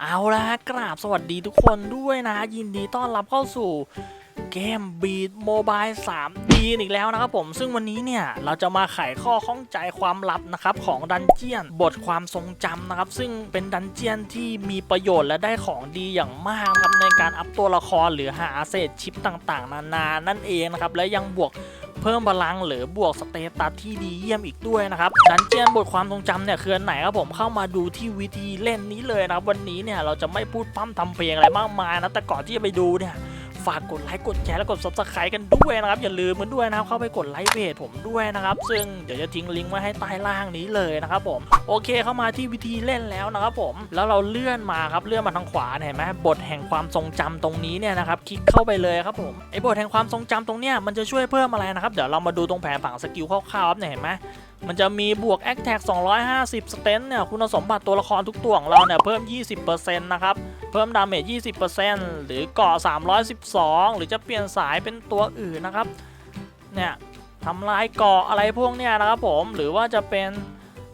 เอาละฮะกราบสวัสดีทุกคนด้วยนะ ยินดีต้อนรับเข้าสู่เกมบีดโมบาย 3D อีกแล้วนะครับผม ซึ่งวันนี้เนี่ย เราจะมาไขข้อข้องใจความลับนะครับ ของดันเจียนบทความทรงจำนะครับ ซึ่งเป็นดันเจียนที่มีประโยชน์และได้ของดีอย่างมากครับในการอัพตัวละครหรือหาเศษชิปต่างๆ นานานั่นเองนะครับ และยังบวก เพิ่มพลังหรือบวกสเตตัสที่ดีเยี่ยมอีกด้วยนะครับดันเจียนบทความทรงจำเนี่ยคืออันไหนครับผมเข้ามาดูที่วิธีเล่นนี้เลยนะครับวันนี้เนี่ยเราจะไม่พูดพร่ำทำเพลงอะไรมากมายนะแต่ก่อนที่จะไปดูเนี่ย ฝากกดไลค์กดแชร์และกด subscribe กันด้วยนะครับ อย่าลืมกันด้วยนะครับเข้าไปกดไลค์เพจผมด้วยนะครับ ซึ่งเดี๋ยวจะทิ้งลิงก์ไว้ให้ใต้ล่างนี้เลยนะครับผมโอเคเข้ามาที่วิธีเล่นแล้วนะครับผม แล้วเราเลื่อนมาครับเลื่อนมาทางขวาเห็นไหมบทแห่งความทรงจำตรงนี้เนี่ยนะครับคลิกเข้าไปเลยครับผมไอ้บทแห่งความทรงจำตรงเนี้ยมันจะช่วยเพิ่มอะไรนะครับเดี๋ยวเรามาดูตรงแผนผังสกิลคร่าวๆเนี่ยเห็นไหมมันจะมีบวก a c t a c 250 สเตนเนี่ยคุณสมบัติตัวละครทุกตัวของเราเนี่ยเพิ่ม 20%นะครับ เพิ่มดาเมจ 20%หรือเกาะ 312 หรือจะเปลี่ยนสายเป็นตัวอื่นนะครับ เนี่ยทำลายเกาะอะไรพวกเนี้ยนะครับผม หรือว่าจะเป็น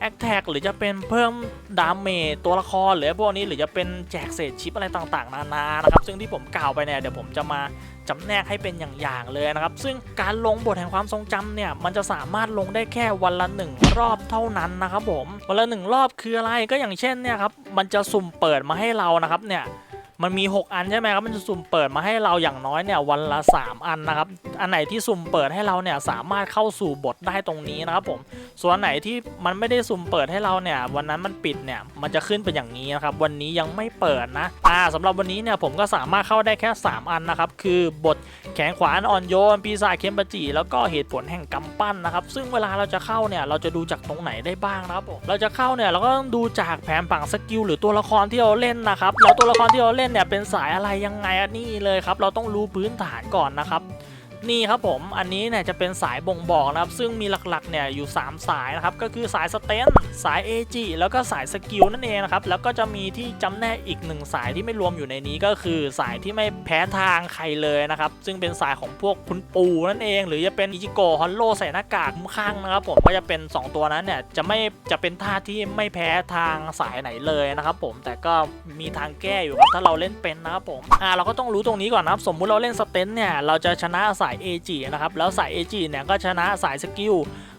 แอคแท็กหรือจะเป็นเพิ่มดาเมจตัวละครหรือพวกนี้หรือจะเป็นแจกเศษชิปอะไรต่างๆ นานานะครับซึ่งที่ผมกล่าวไปเนี่ยเดี๋ยวผมจะมาจำแนกให้เป็นอย่างๆเลยนะครับ ซึ่งการลงบทแห่งความทรงจำเนี่ย มันจะสามารถลงได้แค่วันละหนึ่งรอบเท่านั้นนะครับผม วันละหนึ่งรอบคืออะไรก็อย่างเช่นเนี่ยครับ มันจะสุ่มเปิดมาให้เรานะครับเนี่ย มันมี 6 อันใช่ไหมครับ มันจะสุ่มเปิดมาให้เราอย่างน้อยเนี่ยวันละ 3 อันนะครับ อันไหนที่สุ่มเปิดให้เราเนี่ยสามารถเข้าสู่บทได้ตรงนี้นะครับผม ส่วนไหนที่มันไม่ได้สุ่มเปิดให้เราเนี่ยวันนั้นมันปิดเนี่ยมันจะขึ้นเป็นอย่างนี้นะครับ วันนี้ยังไม่เปิดนะ อ่าสำหรับวันนี้เนี่ยผมก็สามารถเข้าได้แค่ 3 อันนะครับ คือบทแขนขวานอ่อนโยน ปีศาจเคมปจิแล้วก็เหตุผลแห่งกำปั้นนะครับ ซึ่งเวลาเราจะเข้าเนี่ยเราจะดูจากตรงไหนได้บ้างนะครับผม เราจะเข้าเนี่ยเราก็ต้องดูจากแผนผังสกิลหรือตัวละครที่เราเล่นนะครับ แล้วตัวละครที่เราเล่นเนี่ยเป็นสายอะไรยังไงอันนี้เลยครับ เราต้องรู้พื้นฐานก่อนนะครับ นี่ครับผมอันนี้เนี่ยจะเป็นสายบ่งบอกนะครับซึ่งมีหลักๆเนี่ยอยู่ 3 สายนะครับก็คือสายสเตนสาย AG แล้วก็สายสกิลนั่นเองนะครับแล้วก็จะมีที่จำแนกอีกหนึ่งสายที่ไม่รวมอยู่ในนี้ก็คือสายที่ไม่แพ้ทางใครเลยนะครับซึ่งเป็นสายของพวกคุณปูนั่นเอง หรือจะเป็นอิจิโกะฮอนโลใส่หน้ากากคุ้มข้างนะครับผมก็จะเป็น 2 ตัวนั้นเนี่ยจะไม่จะเป็นท่าที่ไม่แพ้ทางสายไหนเลยนะครับผมแต่ก็มีทางแก้อยู่ครับถ้าเราเล่นเป็นนะครับผมอ่าเราก็ต้องรู้ตรงนี้ก่อนนะครับสมมุติเราเล่นสเตนเนี่ยเราจะชนะสายาย AG นะครับแล้วสาย AG เนี่ยก็ชนะสายสกิล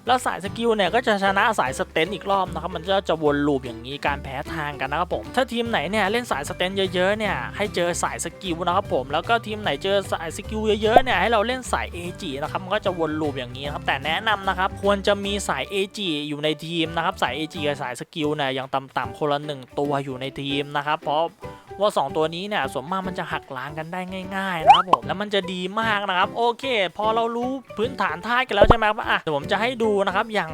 แล้วสายสกิลเนี่ยก็จะชนะสายสเตนอีกรอบนะครับมันก็จะวนลูปอย่างนี้การแพ้ทางกันนะครับผมถ้าทีมไหนเนี่ยเล่นสายสเตนเยอะๆเนี่ยให้เจอสายสกิลนะครับผมแล้วก็ทีมไหนเจอสายสกิลเยอะๆเนี่ยให้เราเล่นสาย AG นะครับมันก็จะวนลูปอย่างนี้ครับแต่แนะนำนะครับควรจะมีสาย AG อยู่ในทีมนะครับสาย AG กับสายสกิลเนี่ยยังต่ำๆคนละหนึ่งตัวอยู่ในทีมนะครับเพราะ ว่า 2 ตัวนี้เนี่ยส่วนมากมันจะหักล้างกันได้ง่ายๆนะครับผมแล้วมันจะดีมากนะครับ โอเค พอเรารู้พื้นฐานท่ากันแล้วใช่ไหมครับอะเดี๋ยวผมจะให้ดูนะครับอย่าง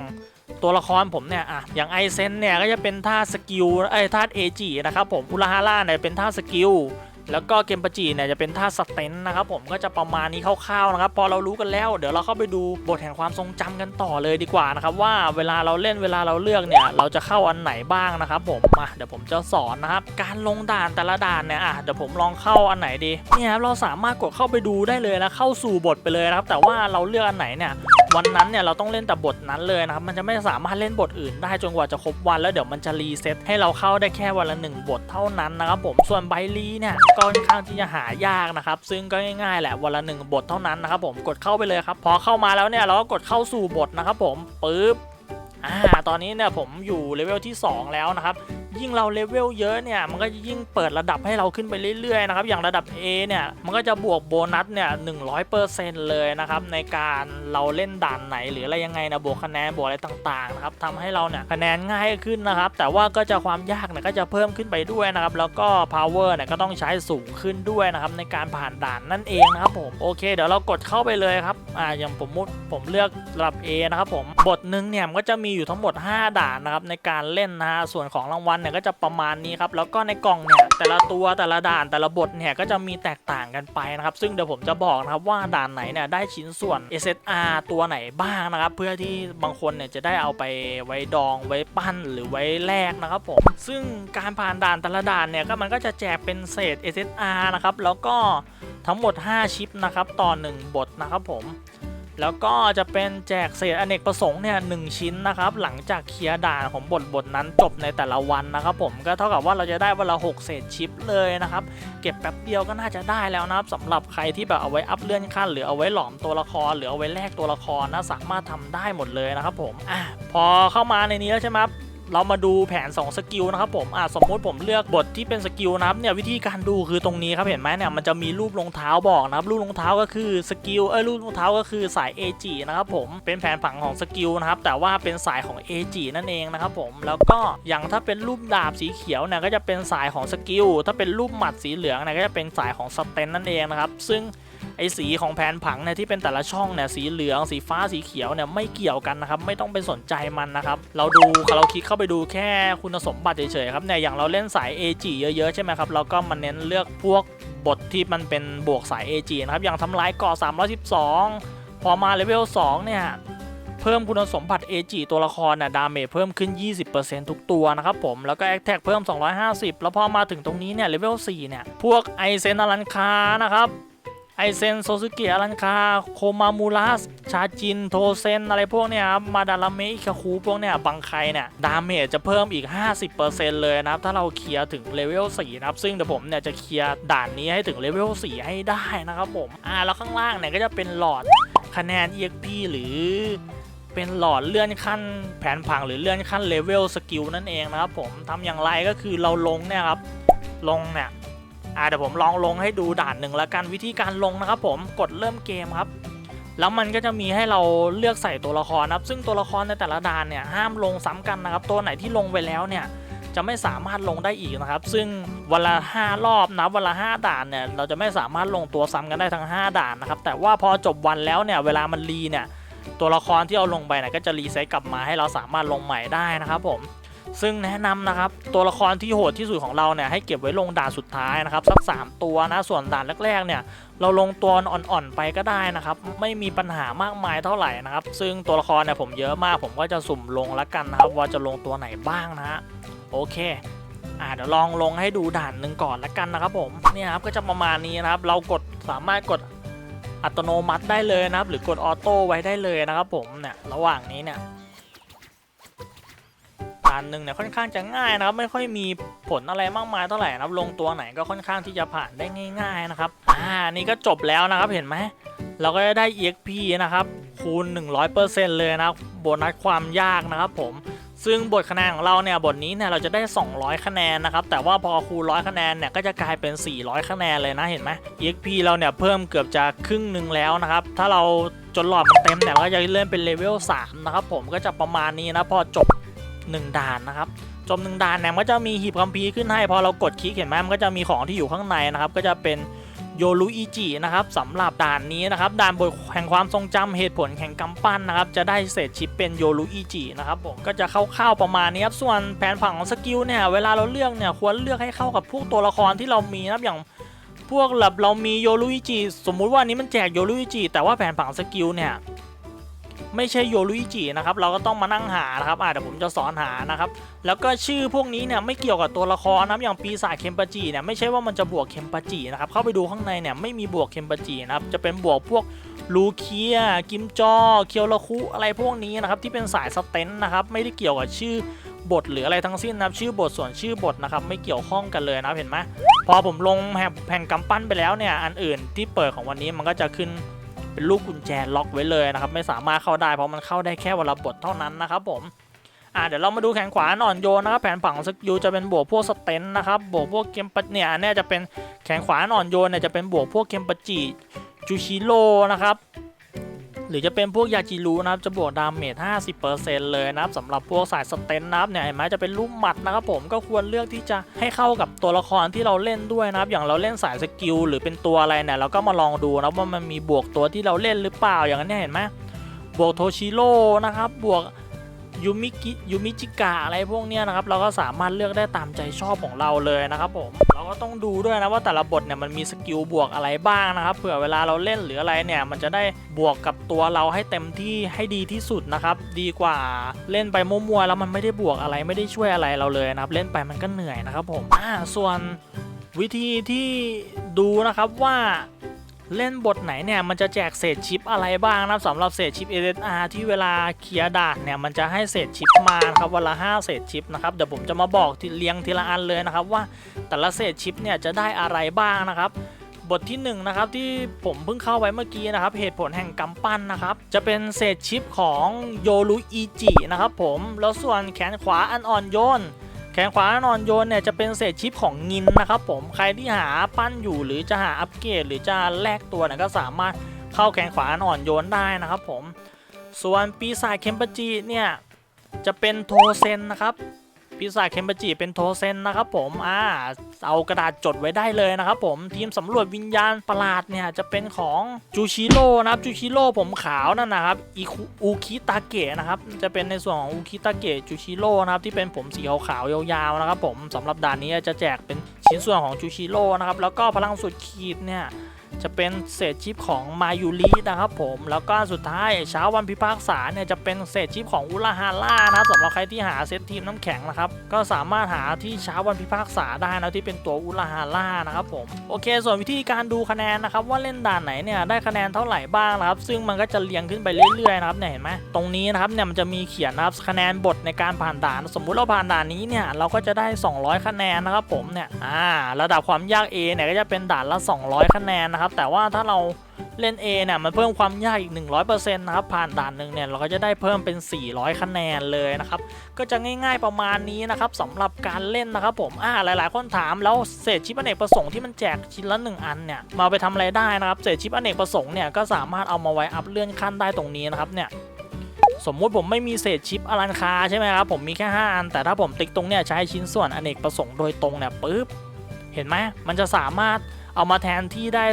ตัวละครผมเนี่ยอะอย่างไอเซนเนี่ยก็จะเป็นท่าสกิลไอท่าเอจีนะครับผมอุลาฮาร่าเนี่ยเป็นท่าสกิล แล้วก็เกมปาจีเนี่ยจะเป็นท่าสเตนนะครับผมก็จะประมาณนี้คร่าวๆนะครับ พอเรารู้กันแล้ว เดี๋ยวเราเข้าไปดูบทแห่งความทรงจำกันต่อเลยดีกว่านะครับว่าเวลาเราเล่นเวลาเราเลือกเนี่ยเราจะเข้าอันไหนบ้างนะครับผมมาเดี๋ยวผมจะสอนนะครับการลงด่านแต่ละด่านเนี่ยอะเดี๋ยวผมลองเข้าอันไหนดีเนี่ยครับเราสามารถกดเข้าไปดูได้เลยนะเข้าสู่บทไปเลยนะครับแต่ว่าเราเลือกอันไหนเนี่ย วันนั้นเนี่ยเราต้องเล่นแต่บทนั้นเลยนะครับมันจะไม่สามารถเล่นบทอื่นได้จนกว่าจะครบวันแล้วเดี๋ยวมันจะรีเซ็ตให้เราเข้าได้แค่วันละหนึ่งบทเท่านั้นนะครับผมส่วนใบรีเนี่ยก็ค่อนข้างที่จะหายากนะครับซึ่งก็ง่ายๆแหละวันละหนึ่งบทเท่านั้นนะครับผมกดเข้าไปเลยครับพอเข้ามาแล้วเนี่ยเราก็กดเข้าสู่บทนะครับผมปึ๊บอ่าตอนนี้เนี่ยผมอยู่เลเวลที่ 2 แล้วนะครับ ยิ่งเราเลเวลเยอะเนี่ยมันก็จะยิ่งเปิดระดับให้เราขึ้นไปเรื่อยๆนะครับอย่างระดับ A เนี่ยมันก็จะบวกโบนัสเนี่ย100%เลยนะครับในการเราเล่นด่านไหนหรืออะไรยังไงนะบวกคะแนนบวกอะไรต่างๆนะครับทำให้เราเนี่ยคะแนนง่ายขึ้นนะครับ แต่ว่าก็จะความยากเนี่ยก็จะเพิ่มขึ้นไปด้วยนะครับแล้วก็ power เนี่ยก็ต้องใช้สูงขึ้นด้วยนะครับในการผ่านด่านนั่นเองนะครับผมโอเค เดี๋ยวเรากดเข้าไปเลยครับอ่าอย่างผมมุดผมเลือกระดับ A นะครับผมบทหนึ่งเนี่ยมันก็จะมีอยู่ทั้งหมด 5 ด่านนะครับในการเล่นนะฮะส่วนของรางวัลเนี่ยก็จะประมาณนี้ครับแล้วก็ในกล่องเนี่ยแต่ละตัวแต่ละด่านแต่ละบทเนี่ยก็จะมีแตกต่างกันไปนะครับซึ่งเดี๋ยวผมจะบอกนะครับว่าด่านไหนเนี่ยได้ชิ้นส่วน SSR ตัวไหนบ้างนะครับเพื่อที่บางคนเนี่ยจะได้เอาไปไว้ดองไว้ปั้นหรือไว้แลกนะครับผมซึ่งการผ่านด่านแต่ละด่านเนี่ยก็มันก็จะแจกเป็นเศษ SSR นะครับแล้วก็ทั้งหมด 5 ชิปนะครับต่อ 1 บทนะครับผม แล้วก็จะเป็นแจกเศษอเนกประสงค์เนี่ยหนึ่งชิ้นนะครับ หลังจากเคลียร์ด่านของบทบทนั้นจบในแต่ละวันนะครับ ผมก็เท่ากับว่าเราจะได้วันละ6เศษชิปเลยนะครับ เก็บแป๊บเดียวก็น่าจะได้แล้วนะครับสำหรับใครที่แบบเอาไว้อัพเลื่อนขั้น หรือเอาไว้หลอมตัวละคร หรือเอาไว้แลกตัวละครนะสามารถทำได้หมดเลยนะครับผมอะพอเข้ามาในนี้แล้วใช่ไหม เรามาดูแผน 2 สกิลนะครับผมอะสมมุติผมเลือกบทที่เป็นสกิลนะครับเนี่ยวิธีการดูคือตรงนี้ครับเห็นไหมเนี่ยมันจะมีรูปรองเท้าบอกนะครับรูปรองเท้าก็คือสกิลเอ้ยรูปรองเท้าก็คือสาย AG นะครับผมเป็นแผนผังของสกิลนะครับแต่ว่าเป็นสายของ AG นั่นเองนะครับผมแล้วก็อย่างถ้าเป็นรูปดาบสีเขียวเนี่ยก็จะเป็นสายของสกิลถ้าเป็นรูปหมัดสีเหลืองเนี่ยก็จะเป็นสายของสเตนนั่นเองนะครับซึ่ง ไอสีของแผนผังเนี่ยที่เป็นแต่ละช่องเนี่ยสีเหลืองสีฟ้าสีเขียวเนี่ยไม่เกี่ยวกันนะครับไม่ต้องไปสนใจมันนะครับเราดูเราคลิกเข้าไปดูแค่คุณสมบัติเฉยๆครับเนี่ยอย่างเราเล่นสาย AG เยอะๆใช่ไหมครับเราก็มาเน้นเลือกพวกบทที่มันเป็นบวกสาย AG นะครับ อย่างทำลายกาะ312 พอมาเลเวล 2 เนี่ย เพิ่มคุณสมบัติ AG ตัวละครน่ะดาเมจเพิ่มขึ้น 20%ทุกตัวนะครับผม แล้วก็แอคแท็กเพิ่ม 250 แล้วพอมาถึงตรงนี้เนี่ยเลเวล 4 เนี่ย พวกไอเซนอลันคานะครับ ไอเซนโซซึเกะอลันคาโคมามูรัสชาจินโทเซนอะไรพวกเนี้ยครับมาดาราเมอิคาคูพวกเนี้ยบังไคเนี่ยดาเมจจะเพิ่มอีก 50%เลยนะครับ ถ้าเราเคลียร์ถึงเลเวล4นะครับ ซึ่งเดี๋ยวผมเนี่ยจะเคลียร์ด่านนี้ให้ถึงเลเวล4ให้ได้นะครับผมอ่าแล้วข้างล่างเนี่ยก็จะเป็นหลอดคะแนน EXP หรือเป็นหลอดเลื่อนขั้นแผนผังหรือเลื่อนขั้นเลเวลสกิลนั่นเองนะครับผมทำอย่างไรก็คือเราลงเนี่ยครับลงเนี่ย อ่าเดี๋ยวผมลองลงให้ดูด่านหนึ่งแล้วกันวิธีการลงนะครับผมกดเริ่มเกมครับ แล้วมันก็จะมีให้เราเลือกใส่ตัวละครนะครับ ซึ่งตัวละครในแต่ละด่านเนี่ยห้ามลงซ้ำกันนะครับ ตัวไหนที่ลงไปแล้วเนี่ยจะไม่สามารถลงได้อีกนะครับ ซึ่งวันละ 5 รอบนะวันละ 5 ด่านเนี่ยเราจะไม่สามารถลงตัวซ้ำกันได้ทั้ง 5 ด่านนะครับ แต่ว่าพอจบวันแล้วเนี่ยเวลามันรีเนี่ยตัวละครที่เอาลงไปเนี่ยก็จะรีเซ็ตกลับมาให้เราสามารถลงใหม่ได้นะครับผม ซึ่งแนะนำนะครับตัวละครที่โหดที่สุดของเราเนี่ยให้เก็บไว้ลงด่านสุดท้ายนะครับสัก 3 ตัวนะส่วนด่านแรกๆเนี่ยเราลงตัวอ่อนๆไปก็ได้นะครับไม่มีปัญหามากมายเท่าไหร่นะครับซึ่งตัวละครเนี่ยผมเยอะมากผมก็จะสุ่มลงล้วกันนะครับว่าจะลงตัวไหนบ้างนะฮะโอเคอ่าเดี๋ยวลองลงให้ดูด่านหนึ่งก่อนล้วกันนะครับผมเนี่ยครับก็จะประมาณนี้นะครับ เรากดสามารถกดอัตโนมัติได้เลยนะครับ หรือกดออโต้ไว้ได้เลยนะครับผมเนี่ยระหว่างนี้เนี่ยานหนึ่งเนี่ยค่อนข้างจะง่ายนะครับไม่ค่อยมีผลอะไรมากมายเท่าไหร่นะครับลงตัวไหนก็ค่อนข้างที่จะผ่านได้ง่าย ๆนะครับอ่านี่ก็จบแล้วนะครับเห็นไหมเราก็จะได้ EXP นะครับคูณ 100%เลยนะบโบนัสความยากนะครับผมซึ่งบทคะแนนของเราเนี่ยบทนี้เนี่ยเราจะได้ 200 คะแนนนะครับแต่ว่าพอคูณร้อยคะแนนเนี่ยก็จะกลายเป็น 400 คะแนนเลยนะเห็นไหม EXP เราเนี่ยเพิ่มเกือบจะครึ่งหนึ่งแล้วนะครับถ้าเราจนหลอดมันเต็มเนี่ยก็จะเลื่อนเป็นเลเวล3นะครับผมก็จะประมาณนี้นะพอจบ 1 ด่านนะครับจบหนึ่งด่านเนี่ยมันก็จะมีหีบคัมภีร์ขึ้นให้พอเรากดคลิกเห็นไหมมันก็จะมีของที่อยู่ข้างในนะครับก็จะเป็นโยรุอิจินะครับสำหรับด่านนี้นะครับด่านบทแห่งความทรงจำเหตุผลแห่งกำปั้นนะครับจะได้เศษชิปเป็นโยรุอิจินะครับผมก็จะคร่าวๆประมาณนี้ครับส่วนแผนผังของสกิลเนี่ยเวลาเราเลือกเนี่ยควรเลือกให้เข้ากับพวกตัวละครที่เรามีนะครับอย่างพวกแบบเรามีโยรุอิจิสมมุติว่านนี้มันแจกโยรุอิจิแต่ว่าแผนผังสกิลเนี่ย ไม่ใช่โยรุอิจินะครับ เราก็ต้องมานั่งหานะครับอ่าเดี๋ยวผมจะสอนหานะครับ แล้วก็ชื่อพวกนี้เนี่ยไม่เกี่ยวกับตัวละครนะครับอย่างปีศาจเคมปาจิเนี่ยไม่ใช่ว่ามันจะบวกเคมปาจินะครับ เข้าไปดูข้างในเนี่ยไม่มีบวกเคมปาจินะครับ จะเป็นบวกพวกลูเคีย กิมจอ เคียวระคุอะไรพวกนี้นะครับที่เป็นสายสเตนนะครับไม่ได้เกี่ยวกับชื่อบทหรืออะไรทั้งสิ้นนะครับชื่อบทส่วนชื่อบทนะครับไม่เกี่ยวข้องกันเลยนะเห็นไหมพอผมลงแผ่นกำปั้นไปแล้วเนี่ยอันอื่นที่เปิดของวันนี้มันก็จะขึ้น เป็นลูกกุญแจล็อกไว้เลยนะครับไม่สามารถเข้าได้เพราะมันเข้าได้แค่วันละบทเท่านั้นนะครับผมอ่าเดี๋ยวเรามาดูแขนขวาอ่อนโยนนะครับแผนผังของสกิลจะเป็นบวกพวกสเตนนะครับบวกพวกเกมปะเนี่ยอันเนี่ยจะเป็นแขนขวาอ่อนโยนเนี่ยจะเป็นบวกพวกเกมปะจิจูชิโร่นะครับ หรือจะเป็นพวกยาจิรุนะครับจะบวกดาเมจ 50%เลยนะครับสำหรับพวกสายสเตนนะครับเนี่ยเห็นไหมจะเป็นลูกหมัดนะครับผมก็ควรเลือกที่จะให้เข้ากับตัวละครที่เราเล่นด้วยนะครับอย่างเราเล่นสายสกิลหรือเป็นตัวอะไรเนี่ยเราก็มาลองดูนะว่ามันมีบวกตัวที่เราเล่นหรือเปล่าอย่างนั้นเนี่ยเห็นไหมบวกโทชิโร่นะครับบวก ยูมิกิยูมิจิกะอะไรพวกเนี้ยนะครับ เราก็สามารถเลือกได้ตามใจชอบของเราเลยนะครับผมเราก็ต้องดูด้วยนะว่าแต่ละบทเนี่ยมันมีสกิลบวกอะไรบ้างนะครับเผื่อเวลาเราเล่นหรืออะไรเนี่ย มันจะได้บวกกับตัวเราให้เต็มที่ให้ดีที่สุดนะครับ ดีกว่าเล่นไปมั่วๆแล้วมันไม่ได้บวกอะไรไม่ได้ช่วยอะไรเราเลยนะครับ เล่นไปมันก็เหนื่อยนะครับผมอ่าส่วนวิธีที่ดูนะครับว่า เล่นบทไหนเนี่ยมันจะแจกเศษชิปอะไรบ้างนะครับสำหรับเศษชิป SSR ที่เวลาเคลียร์ด่านเนี่ยมันจะให้เศษชิปมานครับวันละ5เศษชิปนะครับเดี๋ยวผมจะมาบอกทีเรียงทีละอันเลยนะครับว่าแต่ละเศษชิปเนี่ยจะได้อะไรบ้างนะครับบทที่1นงนะครับที่ผมเพิ่งเข้าไว้เมื่อกี้นะครับเหตุผลแห่งกำปั้นนะครับจะเป็นเศษชิปของโยรุอิจินะครับผมแล้วส่วนแขนขวาอันอ่อนโยน แขนขวานอนโยนเนี่ยจะเป็นเศษชิปของงินนะครับผมใครที่หาปั้นอยู่หรือจะหาอัปเกรดหรือจะแลกตัวเนี่ยก็สามารถเข้าแขนขวาอันอ่อนโยนได้นะครับผม ส่วนปีศาจเคมปจีเนี่ยจะเป็นโทเซนนะครับ ปีศาจเคมปจิเป็นโทเซนนะครับผมอ่าเอากระดาษจดไว้ได้เลยนะครับผมทีมสำรวจวิญญาณประหลาดเนี่ยจะเป็นของจูชิโร่นะครับจูชิโร่ผมขาวนั่นนะครับอิคุอุคิตาเกะนะครับจะเป็นในส่วนของอุคิตาเกะจูชิโร่นะครับที่เป็นผมสีขาวๆยาวๆนะครับผมสำหรับด่านนี้จะแจกเป็นชิ้นส่วนของจูชิโร่นะครับแล้วก็พลังสุดขีดเนี่ย จะเป็นเศษชิปของมายูรินะครับผมแล้วก็สุดท้ายเช้าวันพิพากษาเนี่ยจะเป็นเศษชิปของอุลาฮาร่านะสำหรับใครที่หาเซตทีมน้ำแข็งนะครับก็สามารถหาที่เช้าวันพิพากษาได้นะที่เป็นตัวอุลาฮาร่านะครับผมโอเค ส่วนวิธีการดูคะแนนนะครับว่าเล่นด่านไหนเนี่ยได้คะแนนเท่าไหร่บ้างนะครับซึ่งมันก็จะเรียงขึ้นไปเรื่อยๆนะครับเนี่ยเห็นไหมตรงนี้นะครับเนี่ยมันจะมีเขียนนะครับคะแนนบทในการผ่านด่าน สมมุติเราผ่านด่านนี้เนี่ยเราก็จะได้ 200 คะแนนนะครับผมเนี่ยอ่าระดับความยาก A เนี่ยก็จะเป็นด่านละ 200 คะแนนนะครับแต่ว่าถ้าเราเล่น A เนี่ยมันเพิ่มความยากอีก 100%นะครับผ่านด่านหนึ่งเนี่ยเราก็จะได้เพิ่มเป็น 400 คะแนนเลยนะครับก็จะง่ายๆประมาณนี้นะครับสำหรับการเล่นนะครับผมอ่าหลายๆ คนถามแล้วเศษชิปอเนกประสงค์ที่มันแจกชิ้นละ 1 อันเนี่ยมาไปทำอะไรได้นะครับเศษชิปอเนกประสงค์เนี่ยก็สามารถเอามาไว้อัพเลื่อนขั้นได้ตรงนี้นะครับเนี่ยสมมุติผมไม่มีเศษชิปอลันคาใช่ไหมครับผมมีแค่ 5 อัน แต่ถ้าผมติ๊กตรงเนี่ยใช้ชิ้นส่วนอเนกประสงค์โดยตรงเนี่ยปุ๊บเห็นไหมมันจะสามารถ เอามาแทนที่ได้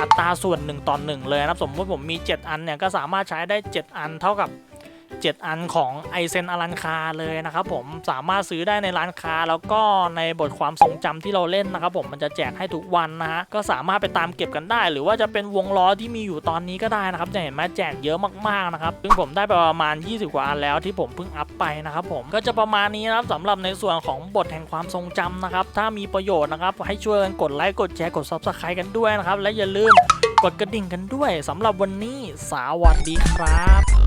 อัตราส่วน 1ต่อ1เลยนะครับ สมมติผมมี 7 อันเนี่ยก็สามารถใช้ได้ 7 อันเท่ากับ 7 อันของไอเซนอลันคาเลยนะครับผมสามารถซื้อได้ในร้านค้า แล้วก็ในบทความทรงจำที่เราเล่นนะครับผมมันจะแจกให้ทุกวันนะฮะก็สามารถไปตามเก็บกันได้ หรือว่าจะเป็นวงล้อที่มีอยู่ตอนนี้ก็ได้นะครับจะเห็นไหมแจกเยอะมากๆนะครับซึ่งผมได้ไปประมาณ 20 กว่าอันแล้วที่ผมเพิ่งอัพไปนะครับผมก็จะประมาณนี้นะครับสำหรับในส่วนของบทแห่งความทรงจำนะครับถ้ามีประโยชน์นะครับให้ช่วยกันกดไลค์กดแชร์กด subscribe กันด้วยนะครับและอย่าลืมกดกระดิ่งกันด้วยสำหรับวันนี้สวัสดีครับ